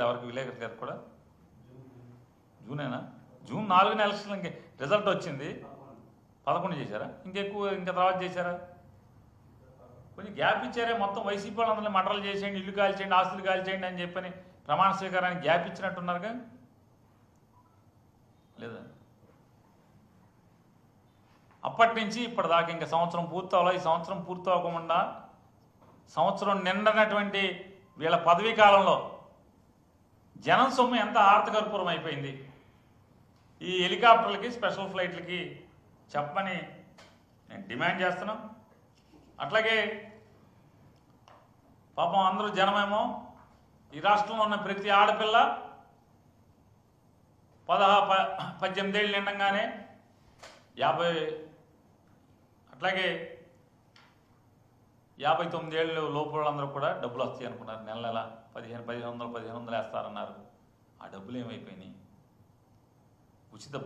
ఎవరికి విలేకరు గారు కూడా? జూనేనా? జూన్ నాలుగున ఎలక్షన్ ఇంక రిజల్ట్ వచ్చింది. పదకొండు చేశారా? ఇంకెక్కువ ఇంకా తర్వాత చేశారా? కొంచెం గ్యాప్ ఇచ్చారే మొత్తం వైసీపీ వాళ్ళందరినీ మంటలు చేసేయండి ఇల్లు కాల్చేయండి ఆస్తులు కాల్చేయండి అని చెప్పని ప్రమాణ స్వీకారానికి గ్యాప్ ఇచ్చినట్టున్నారుగా? లేదా? అప్పటి నుంచి ఇప్పటిదాకా ఇంకా సంవత్సరం పూర్తి ఈ సంవత్సరం పూర్తి అవ్వకుండా సంవత్సరం నిండనటువంటి వీళ్ళ పదవీ కాలంలో జనం సొమ్ము ఎంత ఆర్థకర్పూరం అయిపోయింది? ఈ హెలికాప్టర్లకి స్పెషల్ ఫ్లైట్లకి చెప్పమని నేను డిమాండ్ చేస్తున్నాం. అట్లాగే పాపం అందరూ జనమేమో ఈ రాష్ట్రంలో ఉన్న ప్రతి ఆడపిల్ల పదహా ప పద్దెనిమిది ఏళ్ళు నిండంగానే యాభై అట్లాగే యాభై తొమ్మిది ఏళ్ళు లోపు కూడా డబ్బులు వస్తాయి అనుకున్నారు. నెల నెల పదిహేను పదిహేను వందలు పదిహేను వందలు వేస్తారన్నారు. ఆ డబ్బులు ఏమైపోయినాయి? ఉచిత